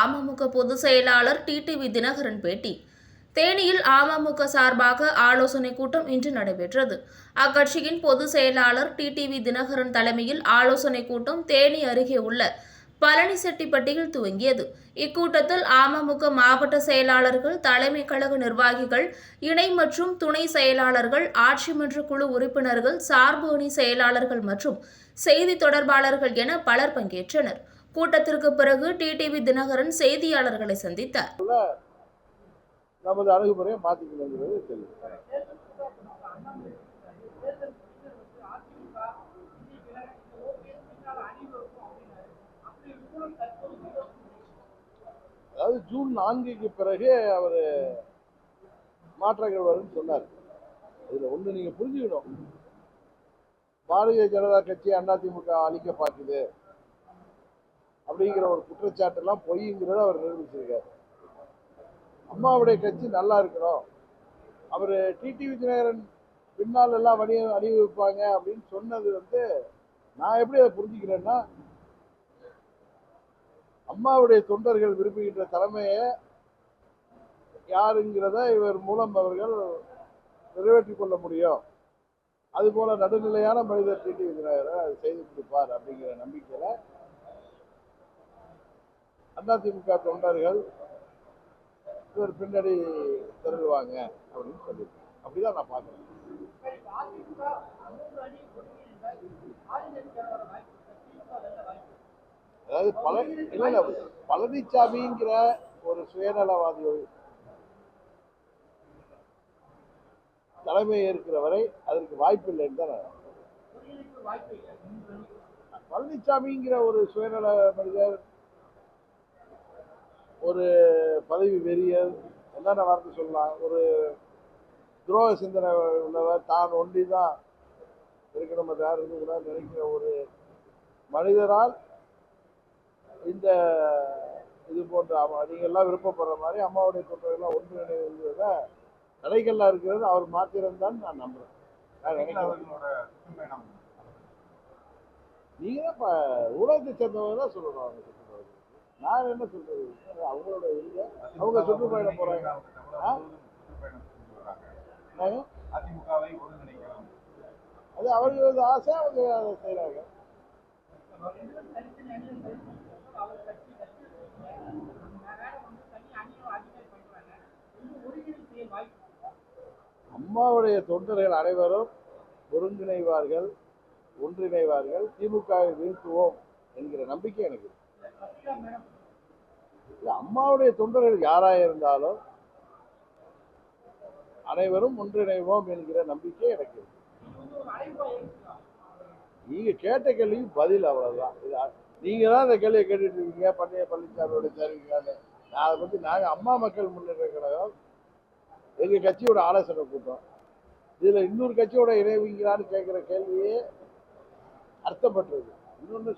அமமுக பொதுச் செயலாளர் டிடிவி தினகரன் பேட்டி. தேனியில் அமமுக சார்பாக ஆலோசனை கூட்டம் இன்று நடைபெற்றது. அக்கட்சியின் பொதுச் செயலாளர் டிடிவி தினகரன் தலைமையில் ஆலோசனை கூட்டம் தேனி அருகே உள்ள பழனிசெட்டிப்பட்டியில் துவங்கியது. இக்கூட்டத்தில் அமமுக மாவட்ட செயலாளர்கள் தலைமை கழக நிர்வாகிகள் இணை மற்றும் துணை செயலாளர்கள் ஆட்சிமன்ற குழு உறுப்பினர்கள் சார்பு அணி செயலாளர்கள் மற்றும் செய்தி தொடர்பாளர்கள் என பலர் பங்கேற்றனர். கூட்டத்திற்கு பிறகு டிடிவி தினகரன் செய்தியாளர்களை சந்தித்தார். நமது அணுகுமுறையை மாற்றிக்கணுங்கிறது தெரியும் அதாவது ஜூன் நான்குக்கு பிறகு அவர் மாற்றங்கள் வரும்னு சொன்னார். இதில் ஒன்று நீங்கள் புரிஞ்சுக்கணும். பாரதிய ஜனதா கட்சி அதிமுக அழிக்க பார்க்குது. அப்படிங்கிற ஒரு குற்றச்சாட்டெல்லாம் பொய்ங்கிறத அவர் நிரூபிச்சிருக்காரு. அம்மாவுடைய கட்சி நல்லா இருக்கணும். அவர் டிடி விஜயநகரன் பின்னால் எல்லாம் அணி அணிவிப்பாங்க அப்படின்னு சொன்னது வந்து நான் எப்படி அதை புரிஞ்சுக்கிறேன்னா அம்மாவுடைய தொண்டர்கள் விரும்புகின்ற தலைமையை யாருங்கிறத இவர் மூலம் அவர்கள் நிறைவேற்றி கொள்ள முடியும். அதுபோல நடுநிலையான மனிதர் டிடி தினகரன் அதை செய்து கொடுப்பார் அப்படிங்கிற நம்பிக்கையில் அதிமுக தொண்டர்கள் இவர் பின்னாடி திரளுவாங்க அப்படின்னு சொல்லியிருக்கேன் அப்படிதான் நான் பார்க்குறேன். அதாவது பல இல்ல பழனிசாமிங்கிற ஒரு சுயநலவாதி தலைமை ஏற்கிற வரை அதற்கு வாய்ப்பு இல்லைன்னு தான் பழனிசாமிங்கிற ஒரு சுயநல மனிதர் ஒரு பதவி வெறியர் என்னென்ன வார்த்தை சொல்லலாம் ஒரு துரோக சிந்தனை உள்ளவர் தான் ஒண்டி தான் இருக்கணும் மற்ற யாரும் இருக்கக்கூடாது நினைக்கிற ஒரு மனிதரால் இந்த இது போன்ற அம்மா நீங்கள்லாம் விருப்பப்படுற மாதிரி அம்மாவுடைய தொண்டர்கள்லாம் ஒன்றிணைவத தடைகள்லாம் இருக்கிறது அவர் மாத்திரம்தான் நான் நம்புறேன். நான் நினைக்கிறேன். நீங்க தான் இப்ப ஊடகத்தை சேர்ந்தவங்க தான் சொல்லணும் அவங்க நான் என்ன சொல்றது? அவங்களோட இல்லை அவங்க சுற்றுப்பயணம் போறாங்க. அது அவர்களது ஆசை அவங்க அதை செய்யறாங்க அம்மாவுடைய தொண்டர்கள் அனைவரும் ஒருங்கிணைவார்கள் ஒன்றிணைவார்கள். திமுகவை வீழ்த்துவோம் என்கிற நம்பிக்கை எனக்கு அம்மாவுடைய தொண்டர்கள் யாராக இருந்தாலும் அனைவரும் ஒன்றிணைவோம் என்கிற நம்பிக்கை எனக்கு இருக்கு. நீங்க கேட்ட கேள்விக்கு பதில் அவ்வளவுதான். இது நீங்க தான் இந்த கேள்வியை கேட்டுட்டு இருக்கீங்க. பண்டைய பழனிசாமியோட சேருவீங்கன்னு நான் அதை பத்தி நாங்க அம்மா மக்கள் முன்னேற்ற கழகம் எங்க கட்சியோட ஆலோசனை கூட்டம். இதுல இன்னொரு கட்சியோட இணைவீங்களான்னு கேட்கிற கேள்வியே அர்த்தப்பட்டது இன்னொன்னு